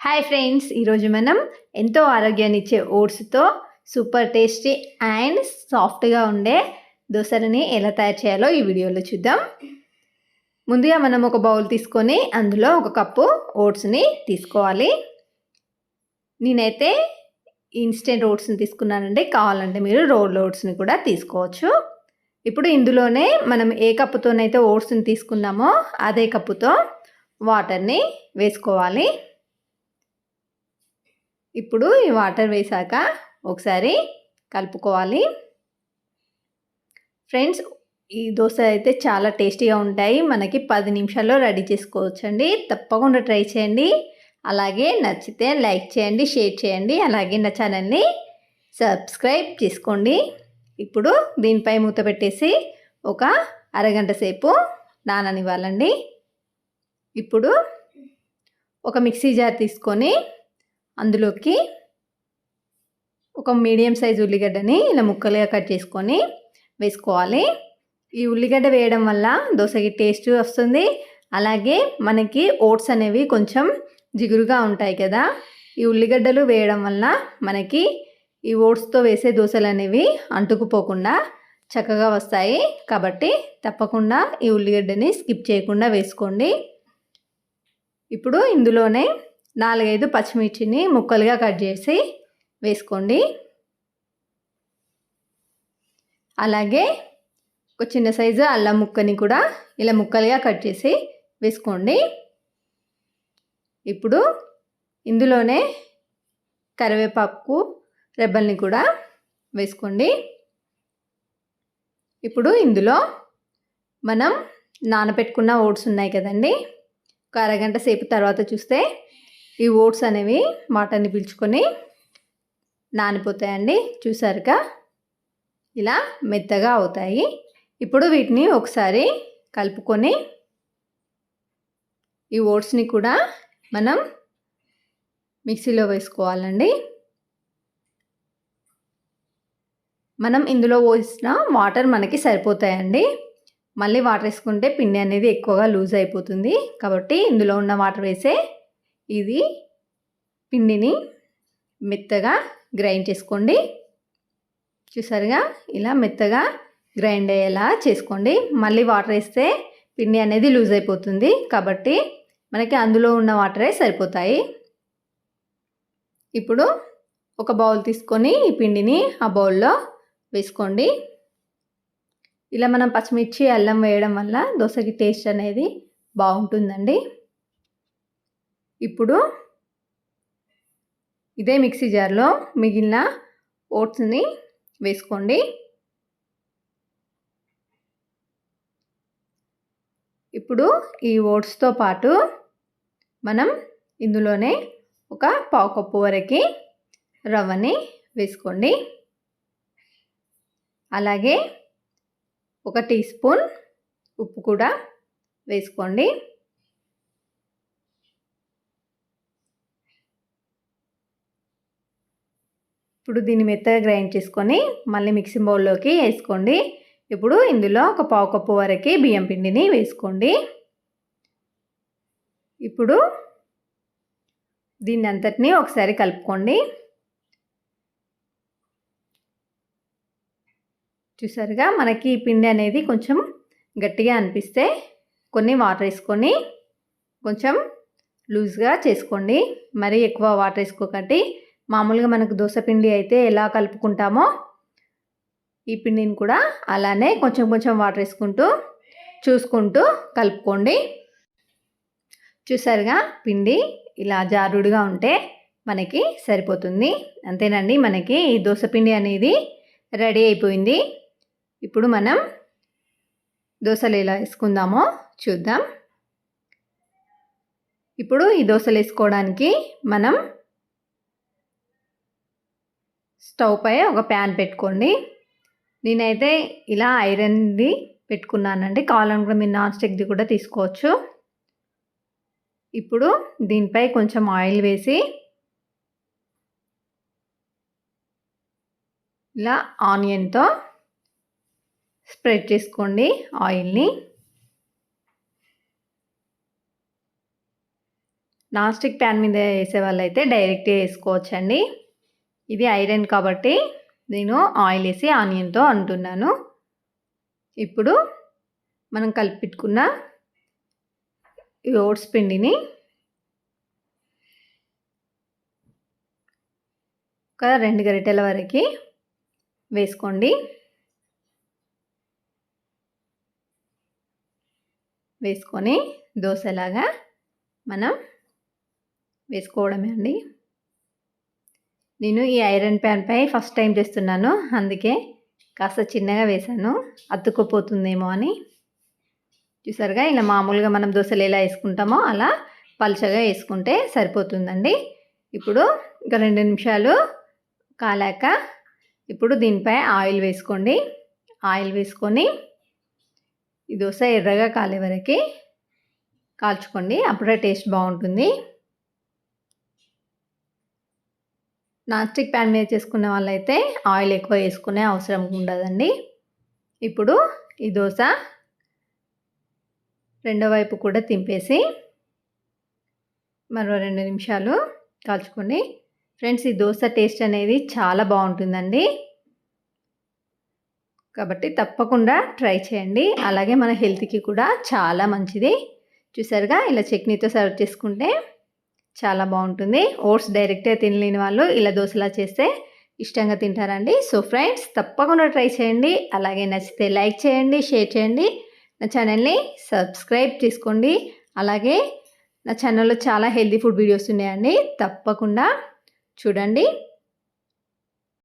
Hi friends ఈరోజు మనం ఎంతో ఆరోగ్యాన్ని ఇచ్చే ఓట్స్తో సూపర్ టేస్టీ అండ్ సాఫ్ట్గా ఉండే దోశలని ఎలా తయారు చేయాలో ఈ వీడియోలో చూద్దాం. ముందుగా మనం ఒక బౌల్ తీసుకొని అందులో ఒక కప్పు ఓట్స్ని తీసుకోవాలి. నేనైతే ఇన్స్టెంట్ ఓట్స్ని తీసుకున్నానండి. కావాలంటే మీరు రోల్ ఓట్స్ని కూడా తీసుకోవచ్చు. ఇప్పుడు ఇందులోనే మనం ఏ కప్పుతోనైతే ఓట్స్ని తీసుకున్నామో అదే కప్పుతో వాటర్ని వేసుకోవాలి. ఇప్పుడు ఈ వాటర్ వేసాక ఒకసారి కలుపుకోవాలి. ఫ్రెండ్స్ ఈ దోశ అయితే చాలా టేస్టీగా ఉంటాయి. మనకి పది నిమిషాల్లో రెడీ చేసుకోవచ్చండి. తప్పకుండా ట్రై చేయండి. అలాగే నచ్చితే లైక్ చేయండి షేర్ చేయండి. అలాగే నా ఛానల్ని సబ్స్క్రైబ్ చేసుకోండి. ఇప్పుడు దీనిపై మూత పెట్టేసి ఒక అరగంట సేపు నాననివ్వాలండి. ఇప్పుడు ఒక మిక్సీ జార్ తీసుకొని అందులోకి ఒక మీడియం సైజు ఉల్లిగడ్డని ఇలా ముక్కలుగా కట్ చేసుకొని వేసుకోవాలి. ఈ ఉల్లిగడ్డ వేయడం వల్ల దోశకి టేస్ట్ వస్తుంది. అలాగే మనకి ఓట్స్ అనేవి కొంచెం జిగురుగా ఉంటాయి కదా. ఈ ఉల్లిగడ్డలు వేయడం వల్ల మనకి ఈ ఓట్స్తో వేసే దోశలు అనేవి అంటుకుపోకుండా చక్కగా వస్తాయి. కాబట్టి తప్పకుండా ఈ ఉల్లిగడ్డని స్కిప్ చేయకుండా వేసుకోండి. ఇప్పుడు ఇందులోనే నాలుగైదు పచ్చిమిర్చిని ముక్కలుగా కట్ చేసి వేసుకోండి. అలాగే ఒక చిన్న సైజు అల్లం ముక్కని కూడా ఇలా ముక్కలుగా కట్ చేసి వేసుకోండి. ఇప్పుడు ఇందులోనే కరివేపాకు రెబ్బల్ని కూడా వేసుకోండి. ఇప్పుడు ఇందులో మనం నానబెట్టుకున్న ఓట్స్ ఉన్నాయి కదండి. ఒక అరగంట సేపు తర్వాత చూస్తే ఈ ఓట్స్ అనేవి వాటర్ని పీల్చుకొని నానిపోతాయండి. చూసారుగా? ఇలా మెత్తగా అవుతాయి. ఇప్పుడు వీటిని ఒకసారి కలుపుకొని ఈ ఓట్స్ని కూడా మనం మిక్సీలో వేసుకోవాలండి. మనం ఇందులో పోసిన వాటర్ మనకి సరిపోతాయండి. మళ్ళీ వాటర్ వేసుకుంటే పిండి అనేది ఎక్కువగా లూజ్ అయిపోతుంది. కాబట్టి ఇందులో ఉన్న వాటర్ వేసే ఇది పిండిని మెత్తగా గ్రైండ్ చేసుకోండి. చూసారుగా? ఇలా మెత్తగా గ్రైండ్ అయ్యేలా చేసుకోండి. మళ్ళీ వాటర్ వేస్తే పిండి అనేది లూజ్ అయిపోతుంది. కాబట్టి మనకి అందులో ఉన్న వాటరే సరిపోతాయి. ఇప్పుడు ఒక బౌల్ తీసుకొని ఈ పిండిని ఆ బౌల్లో వేసుకోండి. ఇలా మనం పచ్చిమిర్చి అల్లం వేయడం వల్ల దోశకి టేస్ట్ అనేది బాగుంటుందండి. ఇప్పుడు ఇదే మిక్సీ జార్లో మిగిలిన ఓట్స్ని వేసుకోండి. ఇప్పుడు ఈ ఓట్స్తో పాటు మనం ఇందులోనే ఒక పావు కప్పు వరకు రవ్వని వేసుకోండి. అలాగే ఒక టీ స్పూన్ ఉప్పు కూడా వేసుకోండి. ఇప్పుడు దీన్ని మెత్తగా గ్రైండ్ చేసుకొని మళ్ళీ మిక్సింగ్ బౌల్లోకి వేసుకోండి. ఇప్పుడు ఇందులో ఒక పావు కప్పు వరకు బియ్యం పిండిని వేసుకోండి. ఇప్పుడు దీన్ని అంతటినీ ఒకసారి కలుపుకోండి. చూసారుగా మనకి ఈ పిండి అనేది కొంచెం గట్టిగా అనిపిస్తే కొన్ని వాటర్ వేసుకొని కొంచెం లూజ్గా చేసుకోండి. మరీ ఎక్కువ వాటర్ వేసుకోకండి. మామూలుగా మనకు దోశపిండి అయితే ఎలా కలుపుకుంటామో ఈ పిండిని కూడా అలానే కొంచెం కొంచెం వాటర్ వేసుకుంటూ చూసుకుంటూ కలుపుకోండి. చూసారుగా? పిండి ఇలా జారుడుగా ఉంటే మనకి సరిపోతుంది. అంతేనండి మనకి ఈ దోశపిండి అనేది రెడీ అయిపోయింది. ఇప్పుడు మనం దోశలు ఎలా వేసుకుందామో చూద్దాం. ఇప్పుడు ఈ దోశలు వేసుకోవడానికి మనం స్టవ్ పై ఒక ప్యాన్ పెట్టుకోండి. నేనైతే ఇలా ఐరన్ది పెట్టుకున్నానండి. కావాలనుకుంటే మీరు నాన్ స్టిక్ది కూడా తీసుకోవచ్చు. ఇప్పుడు దీనిపై కొంచెం ఆయిల్ వేసి ఇలా ఆనియన్తో స్ప్రెడ్ చేసుకోండి ఆయిల్ని. నాన్ స్టిక్ ప్యాన్ మీద వేసే వాళ్ళైతే డైరెక్ట్గా వేసుకోవచ్చండి. ఇది ఐరన్ కాబట్టి నేను ఆయిల్ వేసి ఆనియన్తో అంటున్నాను. ఇప్పుడు మనం కలిపెట్టుకున్న ఈ ఓట్స్ పిండిని ఒక రెండు గరిటెల వరకు వేసుకోండి. వేసుకొని దోశలాగా మనం వేసుకోవడమే అండి. నేను ఈ ఐరన్ ప్యాన్పై ఫస్ట్ టైం చేస్తున్నాను అందుకే కాస్త చిన్నగా వేసాను అతుక్కుపోతుందేమో అని. చూసారుగా ఇలా మామూలుగా మనం దోశలు ఎలా వేసుకుంటామో అలా పలుచగా వేసుకుంటే సరిపోతుందండి. ఇప్పుడు ఇంకా రెండు నిమిషాలు కాలాక ఇప్పుడు దీనిపై ఆయిల్ వేసుకోండి. ఆయిల్ వేసుకొని ఈ దోశ ఎర్రగా కాలే వరకు కాల్చుకోండి. అప్పుడే టేస్ట్ బాగుంటుంది. నాన్ స్టిక్ ప్యాన్ మీద చేసుకునే వాళ్ళైతే ఆయిల్ ఎక్కువ వేసుకునే అవసరం ఉండదండి. ఇప్పుడు ఈ దోశ రెండో వైపు కూడా తింపేసి మరో రెండు నిమిషాలు కాల్చుకోండి. ఫ్రెండ్స్ ఈ దోశ టేస్ట్ అనేది చాలా బాగుంటుందండి. కాబట్టి తప్పకుండా ట్రై చేయండి. అలాగే మన హెల్త్కి కూడా చాలా మంచిది. చూసారుగా? ఇలా చట్నీతో సర్వ్ చేసుకుంటే చాలా బాగుంటుంది. ఓట్స్ డైరెక్ట్గా తినలేని వాళ్ళు ఇలా దోశలా చేస్తే ఇష్టంగా తింటారండి. సో ఫ్రెండ్స్ తప్పకుండా ట్రై చేయండి. అలాగే నచ్చితే లైక్ చేయండి షేర్ చేయండి. నా ఛానల్ని సబ్స్క్రైబ్ చేసుకోండి. అలాగే నా ఛానల్లో చాలా హెల్తీ ఫుడ్ వీడియోస్ ఉన్నాయండి. తప్పకుండా చూడండి.